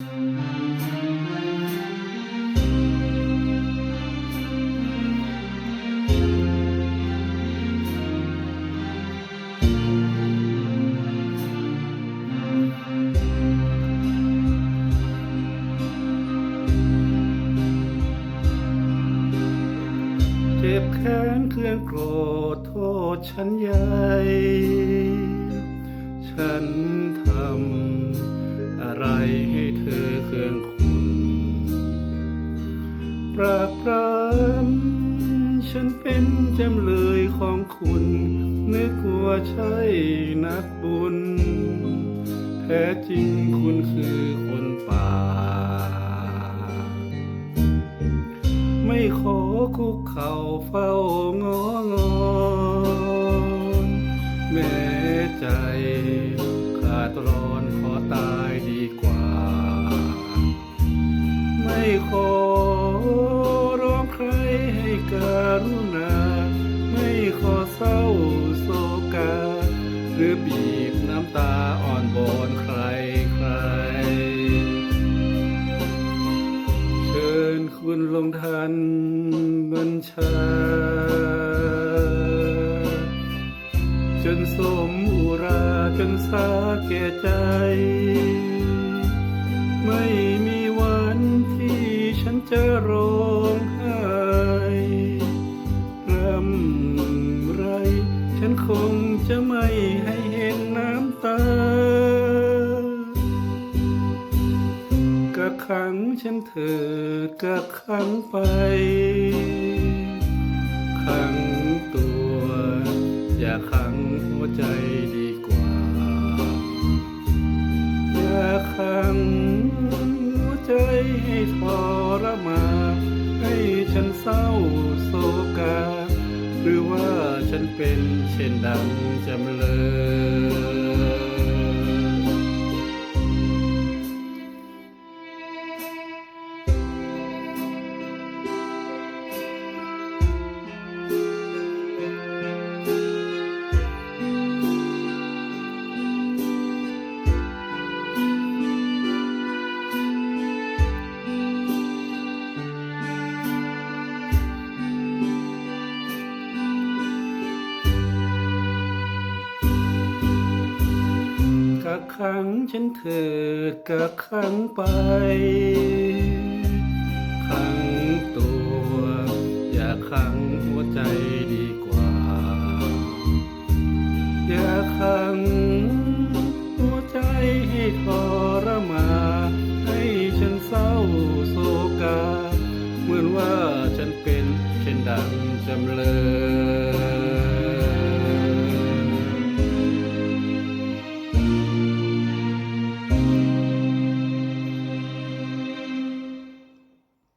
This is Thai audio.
เจ็บแค้นเครื่องโกรธโทษฉันใหญ่ ปรากปรำฉันเป็นจำเลยของคุณ นึกว่าใช่นักบุญ แท้จริงคุณคือคนป่า ไม่ขอคุกเข่าเฝ้างองอนแม้ใจขาดร้อนขอตายดีกว่า ไม่ขอ การุณา ไม่ขอเศร้าโศกา หรือบีบน้ำตาอ่อนบอนใครใคร เชิญคุณลงทันบัญชา จนสมอุราจนสาแก่ใจ ไม่มีวันที่ฉันจะรอ งจะไม่ให้เห็นน้ำตา กักขังฉันเถิดกักขังไป ขังตัว อย่าขังหัวใจดีกว่า อย่าขังหัวใจให้ทรมานให้ฉันเศร้า นเป็นเช่นดังจำเลย กักขังฉันเถิดกักขังไป ขังตัว อย่าขังหัวใจดีกว่า อย่าขัง หัวใจให้ทรมา ให้ฉันเศร้าโศกา เหมือนว่าฉันเป็นเช่นดังจำเลย